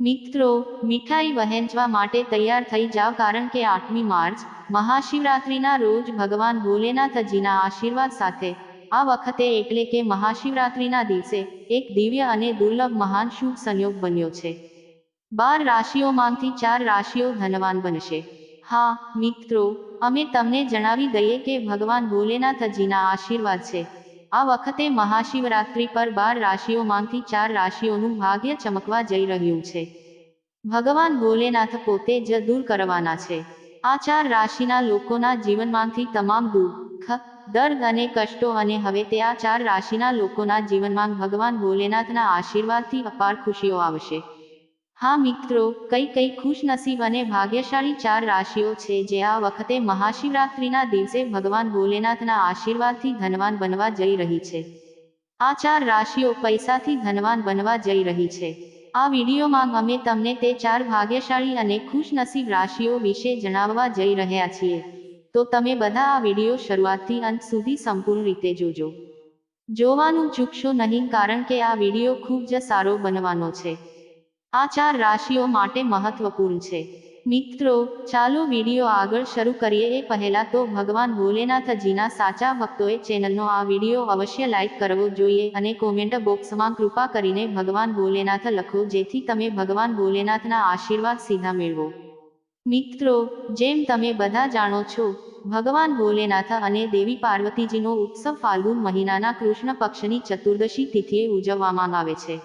મિત્રો, મીઠાઈ વહેંચવા માટે તૈયાર થઈ જાવ કારણ કે આઠમી માર્ચ, મહાશિવરાત્રિના રોજ ભગવાન ભોલેનાથજીના આશીર્વાદ સાથે. આ વખતે એટલે કે મહાશિવરાત્રિના દિવસે, એક દિવ્ય અને દુર્લભ મહાન શુભ સંયોગ બન્યો છે. બાર રાશિઓમાંથી ચાર રાશિઓ ધનવાન બનશે. હા, મિત્રો, અમે તમને જણાવી દઈએ કે ભગવાન ભોલેનાથજીના આશીર્વાદ છે. આ વખતે મહાશિવરાત્રિ પર બાર રાશિઓમાંથી ચાર રાશિઓનું ભાગ્ય ચમકવા જઈ રહ્યું છે. ભગવાન ભોલેનાથ પોતે જ દૂર કરવાના છે. આ ચાર રાશિના લોકોના જીવનમાંથી તમામ દુઃખ, દર્દ અને કષ્ટો અને હવે તે આ ચાર રાશિના લોકોના જીવનમાં ભગવાન ભોલેનાથના આશીર્વાદથી અપાર ખુશીઓ આવશે. હા મિત્રો, કઈ કઈ ખુશનસીબ અને ભાગ્યશાળી ચાર રાશિઓ છે જે આ વખતે મહાશિવરાત્રિના દિવસે ભગવાન ભોલેનાથના આશીર્વાદથી ધનવાન બનવા જઈ રહી છે. આ ચાર રાશિઓ પૈસાથી ધનવાન બનવા જઈ રહી છે. આ વિડીયોમાં અમે તમને તે ચાર ભાગ્યશાળી અને ખુશનસીબ રાશિઓ વિશે જણાવવા જઈ રહ્યા છીએ. તો તમે બધા આ વીડિયો શરૂઆતથી અંત સુધી સંપૂર્ણ રીતે જોજો. જોવાનું ચૂકશો નહીં કારણ કે આ વીડિયો ખૂબ જ સારો બનવાનો છે. આ ચાર રાશિઓ માટે મહત્વપૂર્ણ છે. મિત્રો, ચાલો વીડિયો આગળ શરૂ કરીએ. એ પહેલા તો ભગવાન ભોલેનાથજીના સાચા ભક્તોએ ચેનલનો આ વીડિયો અવશ્ય લાઇક કરવો જોઈએ અને કોમેન્ટ બોક્સમાં કૃપા કરીને ભગવાન ભોલેનાથ લખો, જેથી તમે ભગવાન ભોલેનાથના આશીર્વાદ સીધા મેળવો. મિત્રો, જેમ તમે બધા જાણો છો, ભગવાન ભોલેનાથ અને દેવી પાર્વતીજીનો ઉત્સવ ફાલ્ગુન મહિનાના કૃષ્ણ પક્ષની ચતુર્દશી તિથિએ ઉજવવામાં આવે છે.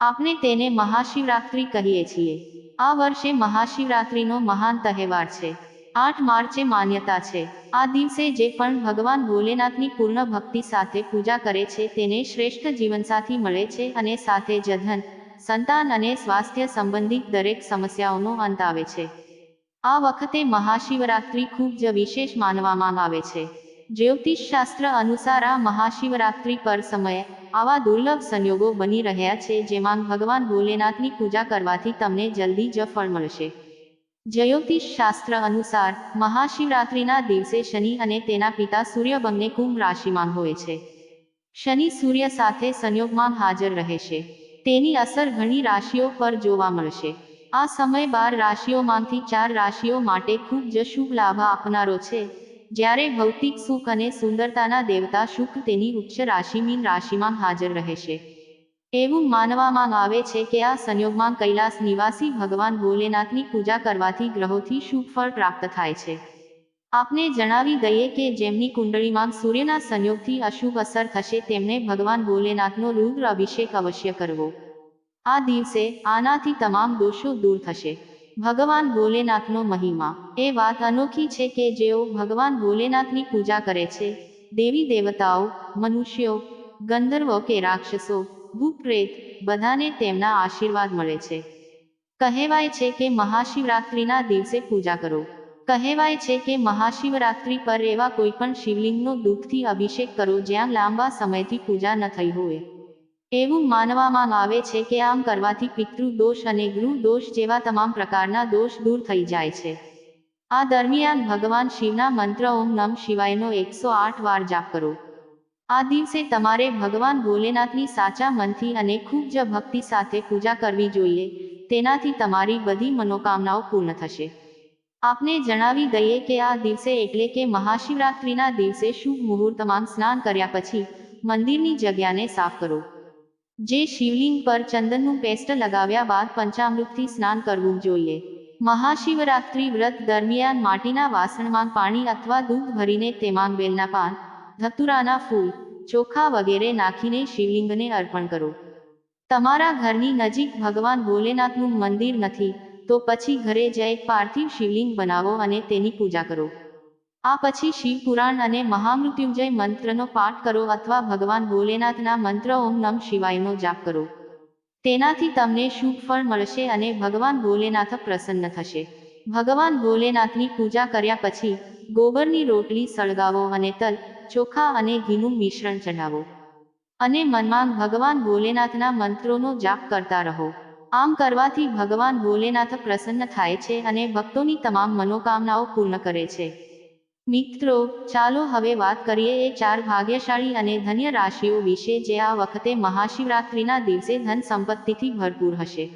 આપણે તેને મહાશિવરાત્રિ કહીએ છીએ. આ વર્ષે મહાશિવરાત્રિનો મહાન તહેવાર છે. આઠ માર્ચે માન્યતા છે. આ દિવસે જે પણ ભગવાન ભોલેનાથની પૂર્ણ ભક્તિ સાથે પૂજા કરે છે તેને શ્રેષ્ઠ જીવનસાથી મળે છે અને સાથે જ સંતાન અને સ્વાસ્થ્ય સંબંધિત દરેક સમસ્યાઓનો અંત આવે છે. આ વખતે મહાશિવરાત્રિ ખૂબ જ વિશેષ માનવામાં આવે છે. જ્યોતિષ શાસ્ત્ર અનુસાર આ મહાશિવરાત્રિ પર સમયે આવા દુર્લભ સંયોગો બની રહ્યા છે, જેમાં ભગવાન ભોલેનાથની પૂજા કરવાથી તમને જલ્દી જ ફળ મળશે. જ્યોતિષ શાસ્ત્ર અનુસાર, મહાશિવરાત્રિના દિવસે શનિ અને તેના પિતા સૂર્ય બંને કુંભ રાશિમાં હોય છે. શનિ સૂર્ય સાથે સંયોગમાં હાજર રહેશે. તેની અસર ઘણી રાશિઓ પર જોવા મળશે. આ સમય બાર રાશિઓમાંથી ચાર રાશિઓ માટે ખૂબ જ શુભ લાભ આપનારો છે. જ્યારે ભૌતિક સુખ અને સુંદરતાના દેવતા શુક્ર તેની ઉચ્ચ રાશિ મીન રાશિમાં હાજર રહેશે. એવું માનવામાં આવે છે કે આ સંયોગમાં કૈલાસ નિવાસી ભગવાન ભોલેનાથની પૂજા કરવાથી ગ્રહોથી શુભ ફળ પ્રાપ્ત થાય છે. આપને જણાવી દઈએ કે જેમની કુંડળીમાં સૂર્યના સંયોગથી અશુભ અસર થશે તેમને ભગવાન ભોલેનાથનો રુદ્ર અભિષેક અવશ્ય કરવો. આ દિવસે આનાથી તમામ દોષો દૂર થશે. ભગવાન ભોલેનાથનો મહિમા. એ વાત અનોખી છે કે જેઓ ભગવાન ભોલેનાથની પૂજા કરે છે. દેવી દેવતાઓ, મનુષ્યો, ગંધર્વો કે રાક્ષસો, ભૂપ્રેત, બધાને તેમના આશીર્વાદ મળે છે. કહેવાય છે કે મહાશિવરાત્રિના દિવસે પૂજા કરો. કહેવાય છે કે મહાશિવરાત્રિ પર એવા કોઈ પણ શિવલિંગનો દુઃખથી અભિષેક કરો જ્યાં લાંબા સમયથી પૂજા ન થઈ હોય. એવું માનવામાં આવે છે કે આમ કરવાથી પિતૃ દોષ અને ગૃહ દોષ જેવા તમામ પ્રકારના દોષ દૂર થઈ જાય છે. આ દરમિયાન ભગવાન શિવના મંત્ર ઓમ નમ શિવાયનો એકસો આઠ વાર જાપ કરો. આ દિવસે તમારે ભગવાન ભોલેનાથની સાચા મનથી અને ખૂબ જ ભક્તિ સાથે પૂજા કરવી જોઈએ, તેનાથી તમારી બધી મનોકામનાઓ પૂર્ણ થશે. આપને જણાવી દઈએ કે આ દિવસે એટલે કે મહાશિવરાત્રિના દિવસે શુભ મુહૂર્તમાં સ્નાન કર્યા પછી મંદિરની જગ્યાને સાફ કરો. જે શિવલિંગ પર ચંદનનું પેસ્ટ લગાવ્યા બાદ પંચામૃતથી સ્નાન કરવું જોઈએ. મહાશિવરાત્રિ વ્રત દરમિયાન માટીના વાસણમાં પાણી અથવા દૂધ ભરીને તેમાં બેલના પાન, ધતુરાના ફૂલ, ચોખા વગેરે નાખીને શિવલિંગને અર્પણ કરો. તમારા ઘરની નજીક ભગવાન ભોલેનાથનું મંદિર નથી, તો પછી ઘરે જ એક પાર્થિવ શિવલિંગ બનાવો અને તેની પૂજા કરો. આ પછી શિવ પુરાણ અને મહામૃત્યુંજય મંત્રનો પાઠ કરો અથવા ભગવાન ભોલેનાથના મંત્ર ઓમ નમ શિવાયનો જાપ કરો. તેનાથી તમને શુભ ફળ મળશે અને ભગવાન ભોલેનાથ પ્રસન્ન થશે. ભગવાન ભોલેનાથની પૂજા કર્યા પછી ગોબરની રોટલી સળગાવો અને તલ, ચોખા અને ઘીનું મિશ્રણ ચઢાવો. અને મનમાં ભગવાન ભોલેનાથના મંત્રોનો જાપ કરતા રહો. આમ કરવાથી ભગવાન ભોલેનાથ પ્રસન્ન થાય છે અને ભક્તોની તમામ મનોકામનાઓ પૂર્ણ કરે છે. મિત્રો, ચાલો હવે વાત કરીએ એ ચાર ભાગ્યશાળી અને ધન્ય રાશિઓ વિશે જે આ વખતે મહાશિવરાત્રિના દિવસે ધન સંપત્તિથી ભરપૂર હશે.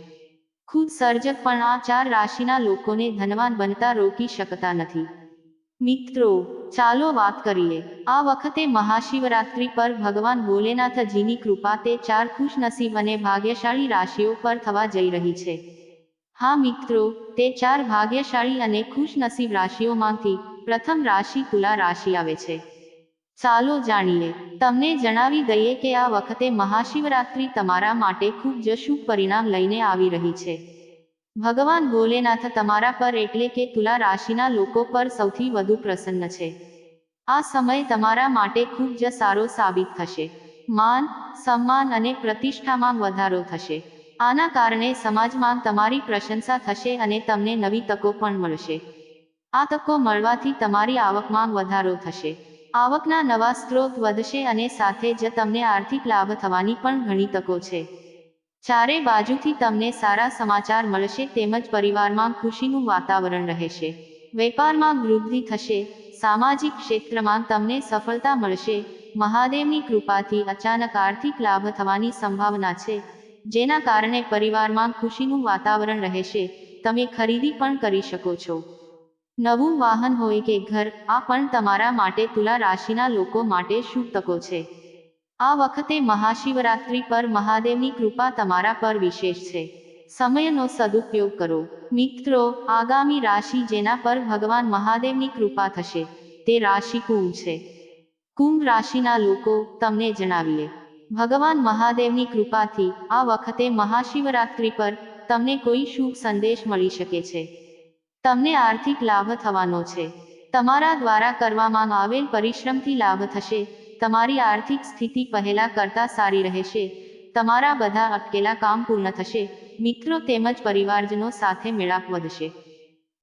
ખુદ સર્જક પણ આ ચાર રાશિના લોકોને ધનવાન બનતા રોકી શકતા નથી. મિત્રો, ચાલો વાત કરીએ. આ વખતે મહાશિવરાત્રિ પર ભગવાન ભોલેનાથજીની કૃપા તે ચાર ખુશનસીબ અને ભાગ્યશાળી રાશિઓ પર થવા જઈ રહી છે. હા મિત્રો, તે ચાર ભાગ્યશાળી અને ખુશનસીબ રાશિઓમાંથી પ્રથમ રાશિ તુલા રાશિ આવે છે. ચાલો જાણીએ. તમને જણાવી દઈએ કે આ વખતે મહાશિવરાત્રિ તમારા માટે ખૂબ જ શુભ પરિણામ લઈને આવી રહી છે. ભગવાન ભોલેનાથ તમારા પર એટલે કે તુલા રાશિના લોકો પર સૌથી વધુ પ્રસન્ન છે. આ સમય તમારા માટે ખૂબ જ સારો સાબિત થશે. માન, સન્માન અને પ્રતિષ્ઠામાં વધારો થશે. આના કારણે સમાજમાં તમારી પ્રશંસા થશે અને તમને નવી તકો પણ મળશે. આ તકો મળવાથી તમારી આવકમાં વધારો થશે. આવકના નવા સ્ત્રોત વધશે અને સાથે જ તમને આર્થિક લાભ થવાની પણ ઘણી તકો છે. ચારે બાજુથી તમને સારા સમાચાર મળશે તેમજ પરિવારમાં ખુશીનું વાતાવરણ રહેશે. વેપારમાં વૃદ્ધિ થશે, સામાજિક ક્ષેત્રમાં તમને સફળતા મળશે, મહાદેવની કૃપાથી અચાનક આર્થિક લાભ થવાની સંભાવના છે, જેના કારણે પરિવારમાં ખુશીનું વાતાવરણ રહેશે, તમે ખરીદી પણ કરી શકો છો. નવું વાહન હોય કે ઘર, આ પણ તમારા માટે તુલા રાશિના લોકો માટે શુભ તકો છે. આ વખતે મહાશિવરાત્રિ પર મહાદેવની કૃપા તમારા પર વિશેષ છે. સમયનો સદુપયોગ કરો. મિત્રો, આગામી રાશિ જેના પર ભગવાન મહાદેવની કૃપા થશે, તે રાશિ કુંભ છે. કુંભ રાશિના લોકો, તમને જણાવીએ ભગવાન મહાદેવની કૃપાથી આ વખતે મહાશિવરાત્રિ પર તમને કોઈ શુભ સંદેશ મળી શકે છે. તમને આર્થિક લાભ થવાનો છે. તમારા દ્વારા કરવામાં આવેલ પરિશ્રમથી લાભ થશે. તમારી આર્થિક સ્થિતિ પહેલા કરતા સારી રહેશે. તમારા બધા અટકેલા કામ પૂર્ણ થશે. મિત્રો તેમજ પરિવારજનો સાથે મેળાપ વધશે.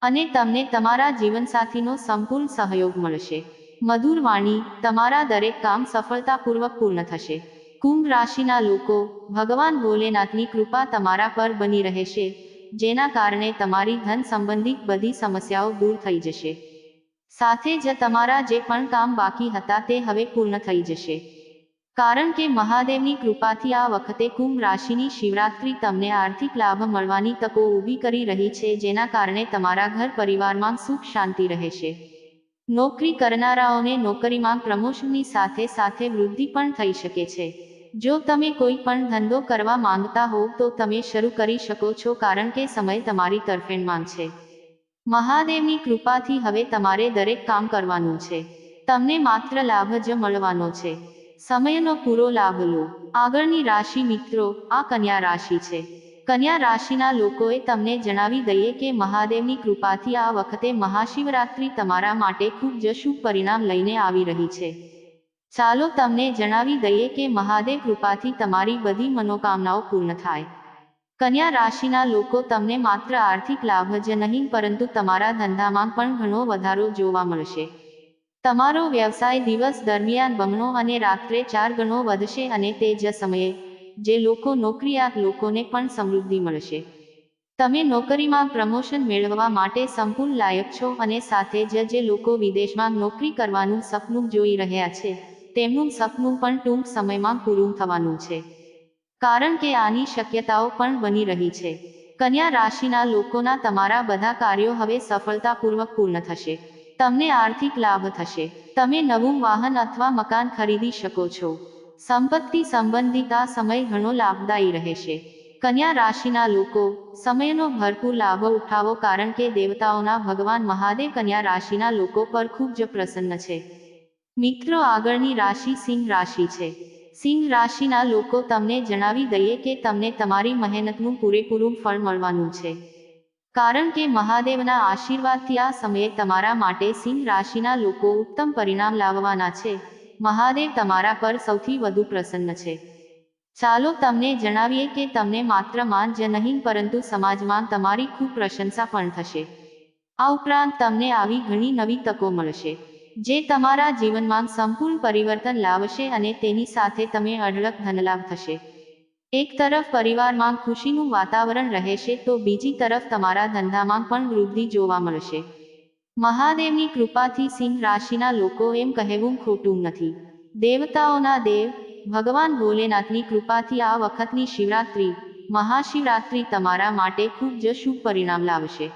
અને તમને તમારા જીવનસાથીનો સંપૂર્ણ સહયોગ મળશે. મધુર વાણી, તમારા દરેક કામ સફળતાપૂર્વક પૂર્ણ થશે. કુંભ રાશિના લોકો, ભગવાન ભોલેનાથની કૃપા તમારા પર બની રહેશે. જેના કારણે તમારી ધન સંબંધિત બધી સમસ્યાઓ દૂર થઈ જશે. સાથે જ તમારા જે પણ કામ બાકી હતા તે હવે પૂર્ણ થઈ જશે. કારણ કે મહાદેવની કૃપાથી આ વખતે કુંભ રાશિની શિવરાત્રિ તમને આર્થિક લાભ મળવાની તકો ઊભી કરી રહી છે, જેના કારણે તમારા ઘર પરિવારમાં સુખ શાંતિ રહેશે. નોકરી કરનારાઓને નોકરીમાં પ્રમોશનની સાથે સાથે વૃદ્ધિ પણ થઈ શકે છે. જો તમે કોઈ પણ ધંધો કરવા માંગતા હો, તો તમે શરૂ કરી શકો છો કારણ કે સમય તમારી તરફેણમાં છે. મહાદેવની કૃપાથી હવે તમારે દરેક કામ કરવાનું છે. તમને માત્ર લાભ જ મળવાનો છે. સમયનો પૂરો લાભ લો. આગળની રાશિ મિત્રો, આ કન્યા રાશિ છે. કન્યા રાશિના લોકોએ તમને જણાવી દઈએ કે મહાદેવની કૃપાથી આ વખતે મહાશિવરાત્રિ તમારા માટે ખૂબ જ શુભ પરિણામ લઈને આવી રહી છે. ચાલો તમને જણાવી દઈએ કે મહાદેવ કૃપાથી તમારી બધી મનોકામનાઓ પૂર્ણ થાય. કન્યા રાશિના લોકો તમને માત્ર આર્થિક લાભ જ નહીં, પરંતુ તમારા ધંધામાં પણ ઘણો વધારો જોવા મળશે. તમારો વ્યવસાય દિવસ દરમિયાન બમણો અને રાત્રે ચાર ગણો વધશે અને તે જ સમયે જે લોકો નોકરીયાત લોકોને પણ સમૃદ્ધિ મળશે. તમે નોકરીમાં પ્રમોશન મેળવવા માટે સંપૂર્ણ લાયક છો અને સાથે જ જે લોકો વિદેશમાં નોકરી કરવાનું સપનું જોઈ રહ્યા છે તેમનું સપનું પણ ટૂંક સમયમાં પૂરું થવાનું છે. કારણ કે આની શક્યતાઓ પણ બની રહી છે. કન્યા રાશિના લોકોના તમારા બધા કાર્યો હવે સફળતાપૂર્વક પૂર્ણ થશે. તમને આર્થિક લાભ થશે. તમે નવું વાહન અથવા મકાન ખરીદી શકો છો. સંપત્તિ સંબંધિત આ સમય ઘણો લાભદાયી રહેશે. કન્યા રાશિના લોકો, સમયનો ભરપૂર લાભ ઉઠાવો કારણ કે દેવતાઓના ભગવાન મહાદેવ કન્યા રાશિના લોકો પર ખૂબ જ પ્રસન્ન છે. મિત્રો આગળની રાશિ સિંહ રાશિ છે. સિંહ રાશિના લોકો તમને જણાવી દઈએ કે તમને તમારી મહેનતનું પૂરેપૂરું ફળ મળવાનું છે. કારણ કે મહાદેવના આશીર્વાદથી આ સમયે તમારા માટે સિંહ રાશિના લોકો ઉત્તમ પરિણામ લાવવાના છે. મહાદેવ તમારા પર સૌથી વધુ પ્રસન્ન છે. ચાલો તમને જણાવીએ કે તમને માત્ર માન જ નહીં, પરંતુ સમાજમાં તમારી ખૂબ પ્રશંસા પણ થશે. આ ઉપરાંત તમને આવી ઘણી નવી તકો મળશે. જે તમારા જીવનમાં સંપૂર્ણ પરિવર્તન લાવશે અને તેની સાથે તમે અઢળક ધનલાભ થશે. એક તરફ પરિવારમાં ખુશીનું વાતાવરણ રહેશે તો બીજી તરફ તમારા ધંધામાં પણ વૃદ્ધિ જોવા મળશે. મહાદેવની કૃપાથી સિંહ રાશિના લોકો એમ કહેવું ખોટું નથી. દેવતાઓના દેવ, ભગવાન ભોલેનાથની કૃપાથી આ વખતની શિવરાત્રિ, મહાશિવરાત્રિ તમારા માટે ખૂબ જ શુભ પરિણામ લાવશે.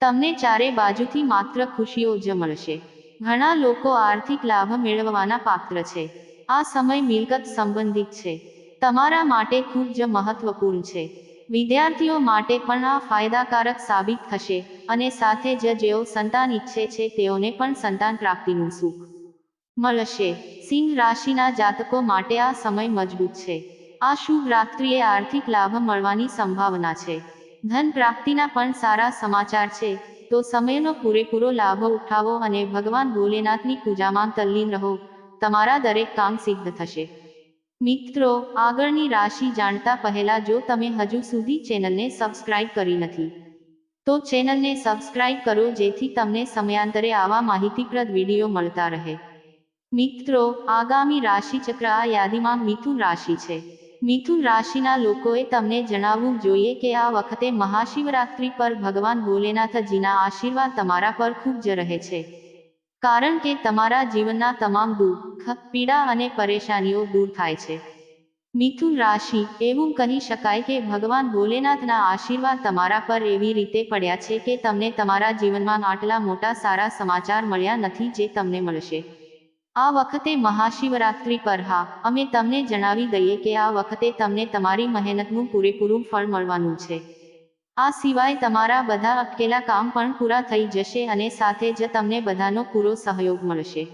તમને ચારે બાજુથી માત્ર ખુશીઓ જ મળશે. ઘણા લોકો આર્થિક લાભ મેળવવાના પાત્ર છે. આ સમય મિલકત સંબંધિત છે. તમારા માટે ખૂબ જ મહત્વપૂર્ણ છે. વિદ્યાર્થીઓ માટે પણ આ ફાયદાકારક સાબિત થશે અને સાથે જ જેઓ સંતાન ઈચ્છે છે તેઓને પણ સંતાન પ્રાપ્તિનું સુખ મળશે. સિંહ રાશિના જાતકો માટે આ સમય મજબૂત છે. આ શુભ રાત્રિએ આર્થિક લાભ મળવાની સંભાવના છે. ધન પ્રાપ્તિના પણ સારા સમાચાર છે. તો સમયનો પૂરેપૂરો લાભ ઉઠાવો અને ભગવાન ભોલેનાથની પૂજામાં તલ્લીન રહો. તમારા દરેક કામ સિદ્ધ થશે. મિત્રો, આગળની રાશિ જાણતા પહેલા જો તમે હજુ સુધી ચેનલને સબસ્ક્રાઇબ કરી નથી, તો ચેનલને સબસ્ક્રાઇબ કરો જેથી તમને સમયાંતરે આવા માહિતીપ્રદ વીડિયો મળતા રહે. મિત્રો, આગામી રાશિચક્ર આ યાદીમાં મિથુન રાશિ છે. મિથુન રાશિના લોકોએ તમને જણાવવું જોઈએ કે આ વખતે મહાશિવરાત્રિ પર ભગવાન ભોલેનાથજીના આશીર્વાદ તમારા પર ખૂબ જ રહે છે. કારણ કે તમારા જીવનના તમામ દુઃખ, પીડા અને પરેશાનીઓ દૂર થાય છે. મિથુન રાશિ, એવું કહી શકાય કે ભગવાન ભોલેનાથના આશીર્વાદ તમારા પર એવી રીતે પડ્યા છે કે તમને તમારા જીવનમાં આટલા મોટા સારા સમાચાર મળ્યા નથી જે તમને મળશે. આ વખતે મહાશિવરાત્રિ પર હા, અમે તમને જણાવી દઈએ કે આ વખતે તમને તમારી મહેનતનું પૂરેપૂરું ફળ મળવાનું છે. આ સિવાય તમારા બધા અટકેલા કામ પણ પૂરા થઈ જશે અને સાથે જ તમને બધાનો પૂરો સહયોગ મળશે.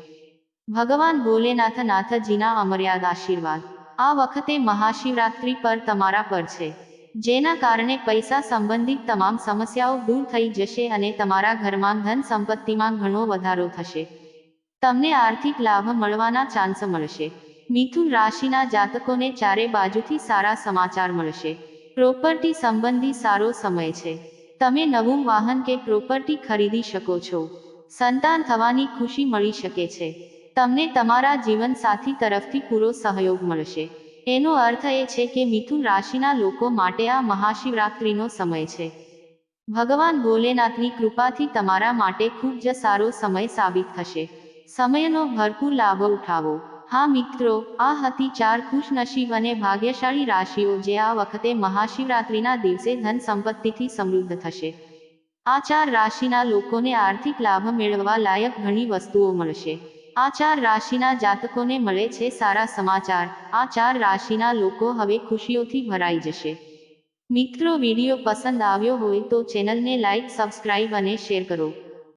ભગવાન ભોલેનાથ નાથજીના અમર્યાદ આશીર્વાદ. આ વખતે મહાશિવરાત્રિ પર તમારા પર છે. જેના કારણે પૈસા સંબંધિત તમામ સમસ્યાઓ દૂર થઈ જશે અને તમારા ઘરમાં ધન સંપત્તિમાં ઘણો વધારો થશે. તમને આર્થિક લાભ મળવાના ચાન્સ મળશે. મિથુન રાશિના જાતકોને ચારે બાજુથી સારા સમાચાર મળશે. પ્રોપર્ટી સંબંધી સારો સમય છે. તમે નવું વાહન કે પ્રોપર્ટી ખરીદી શકો છો. સંતાન થવાની ખુશી મળી શકે છે. તમને તમારા જીવનસાથી તરફથી પૂરો સહયોગ મળશે. એનો અર્થ એ છે કે મિથુન રાશિના લોકો માટે આ મહાશિવરાત્રિનો સમય છે. ભગવાન ભોલેનાથની કૃપાથી તમારા માટે ખૂબ જ સારો સમય સાબિત થશે. સમયનો ભરપૂર લાભ ઉઠાવો. હા મિત્રો, આ હતી ચાર ખુશનસીબ અને ભાગ્યશાળી રાશિઓ જે આ વખતે મહાશિવરાત્રિના દિવસે ધન સંપત્તિથી સમૃદ્ધ થશે. આ ચાર રાશિના લોકોને આર્થિક લાભ મેળવવા લાયક ઘણી વસ્તુઓ મળશે. આ ચાર રાશિના જાતકોને મળે છે સારા સમાચાર. આ ચાર રાશિના લોકો હવે ખુશીઓથી ભરાઈ જશે. મિત્રો, વીડિયો પસંદ આવ્યો હોય તો ચેનલને લાઈક, સબસ્ક્રાઇબ અને શેર કરો.